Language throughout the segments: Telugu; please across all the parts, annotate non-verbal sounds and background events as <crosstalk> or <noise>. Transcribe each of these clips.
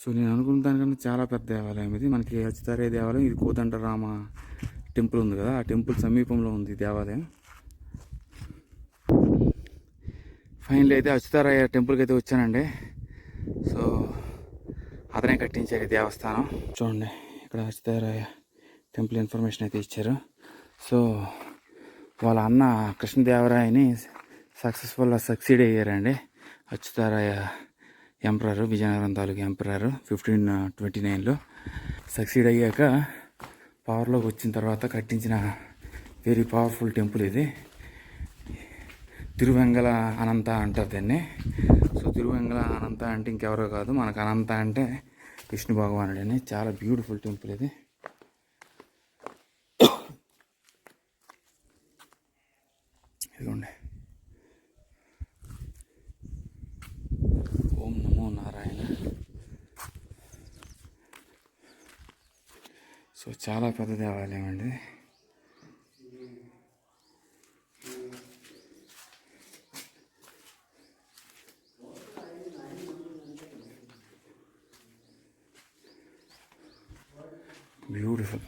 సో నేను అనుకున్న దానికన్నా చాలా పెద్ద దేవాలయం ఇది. మనకి అచ్యుతారే దేవాలయం. ఇది కోదండ రామ టెంపుల్ ఉంది కదా. ఆ టెంపుల్ సమీపంలో ఉంది దేవాలయం. ఫైనల్ అయితే అచ్యుతారాయ టెంపుల్కి అయితే వచ్చానండి. సో అతనే కట్టించారు ఈ దేవస్థానం. చూడండి ఇక్కడ అచ్యుతారాయ టెంపుల్ ఇన్ఫర్మేషన్ అయితే ఇచ్చారు. సో వాళ్ళ అన్న కృష్ణదేవరాయని సక్సెస్ఫుల్గా సక్సీడ్ అయ్యారండి అచ్యుతారాయ ఎంపరారు విజయనగరం తాలూకు ఎంపరారు ఫిఫ్టీన్ ట్వంటీ నైన్లో సక్సీడ్ అయ్యాక పవర్లోకి వచ్చిన తర్వాత కట్టించిన వెరీ పవర్ఫుల్ టెంపుల్ ఇది. తిరువెంగల అనంత అంటారు దాన్ని. సో తిరువెంగల అనంత అంటే ఇంకెవరో కాదు మనకు అనంత అంటే విష్ణు భగవానుడు అని. చాలా బ్యూటిఫుల్ టెంపుల్ ఇది. <coughs> ఇదిగోండి. సో చాలా పెద్ద దేవాలయం అండి. బ్యూటిఫుల్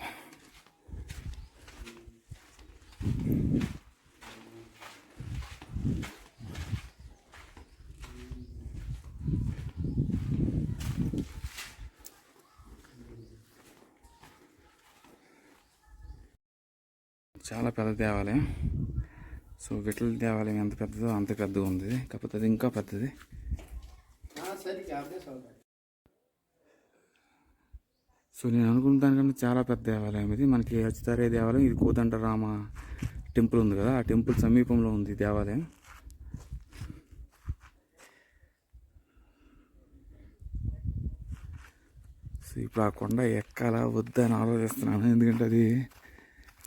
చాలా పెద్ద దేవాలయం. సో విఠల దేవాలయం ఎంత పెద్దదో అంత పెద్దగా ఉంది. కాకపోతే అది ఇంకా పెద్దది. సో నేను అనుకున్న దానికన్నా చాలా పెద్ద దేవాలయం ఇది. మనకి హచ్చితారే దేవాలయం ఇది కోదండ రామ టెంపుల్ ఉంది కదా. ఆ టెంపుల్ సమీపంలో ఉంది దేవాలయం. సో ఇప్పుడు ఆ కొండ ఎక్కాలా వద్దని ఆలోచిస్తున్నాను. ఎందుకంటే అది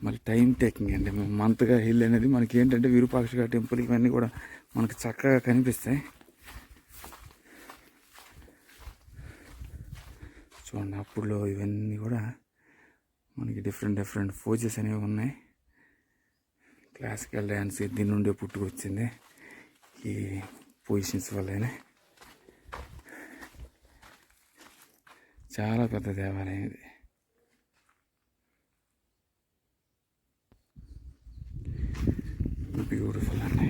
మళ్ళీ టైం టేకింగ్ అండి. మంత్గా హిల్ అనేది మనకి ఏంటంటే విరూపాక్ష టెంపుల్ ఇవన్నీ కూడా మనకి చక్కగా కనిపిస్తాయి. చూడండి అప్పుడులో ఇవన్నీ కూడా మనకి డిఫరెంట్ డిఫరెంట్ ఫోజెస్ అనేవి ఉన్నాయి. క్లాసికల్ డ్యాన్స్ దీని నుండే పుట్టుకొచ్చింది. ఈ పొజిషన్స్ వల్లనే. చాలా పెద్ద దేవాలయం ఇది. బ్యూటిఫుల్ అండి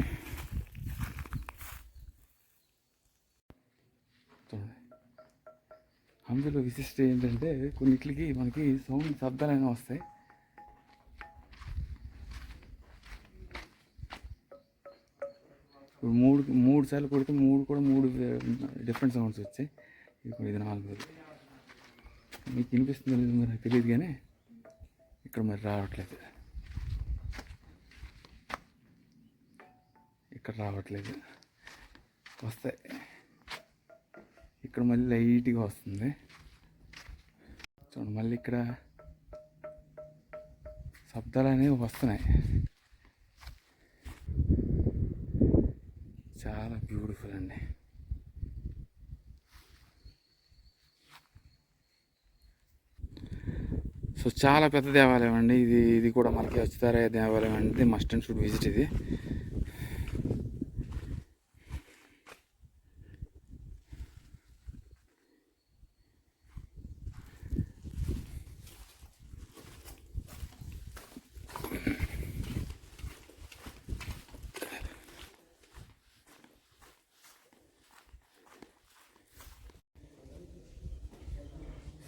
చూడండి అందులో విశిష్టత ఏంటంటే కొన్నిట్లకి మనకి సౌండ్ శబ్దాలైనా వస్తాయి ఇప్పుడు మూడు మూడు సార్లు కొడితే మూడు కూడా మూడు డిఫరెంట్ సౌండ్స్ వచ్చాయి ఇప్పుడు ఇది నాలుగోది మీకు వినిపిస్తుందో లేదో మరి నాకు తెలియదు కానీ ఇక్కడ మరి రావట్లేదు ఇక్కడ రావట్లేదు. వస్తాయి ఇక్కడ మళ్ళీ లైట్గా వస్తుంది. చూడండి మళ్ళీ ఇక్కడ శబ్దాలు అనేవి వస్తున్నాయి. చాలా బ్యూటిఫుల్ అండి. సో చాలా పెద్ద దేవాలయం అండి. ఇది ఇది కూడా మనకి అచ్యుతారాయ దేవాలయం అండి. మస్ట్ అండ్ షుడ్ విజిట్ ఇది.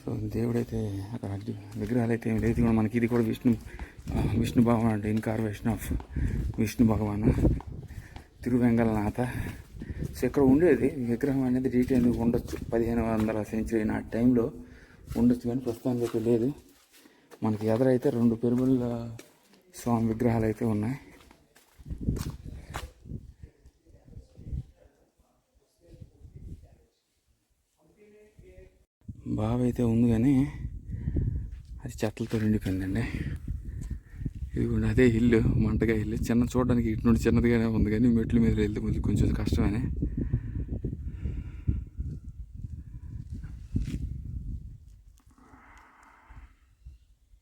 సో దేవుడైతే అక్కడ విగ్రహాలు అయితే ఏమి లేదు. కూడా మనకి ఇది కూడా విష్ణు విష్ణు భగవాన్ అంటే incarnation of Vishnu Bhagwan Tiruvengalanatha. So ఇక్కడ ఉండేది విగ్రహం అనేది డీటెయిల్ ఉండొచ్చు. పదిహేను వందల సెంచరీ నాటి టైంలో ఉండొచ్చు కానీ ప్రస్తుతానికి అయితే లేదు. మనకి ఎదురైతే రెండు పెరుమల స్వామి విగ్రహాలు అయితే ఉన్నాయి. బావి అయితే ఉంది కానీ అది చెట్లతో నిండిపోయిందండి. ఇదిగోండి అదే ఇల్లు మంటగా ఇల్లు. చిన్న చూడడానికి ఇటు నుండి చిన్నదిగానే ఉంది కానీ మెట్ల మీద వెళ్తే కొంచెం కొంచెం కష్టమని.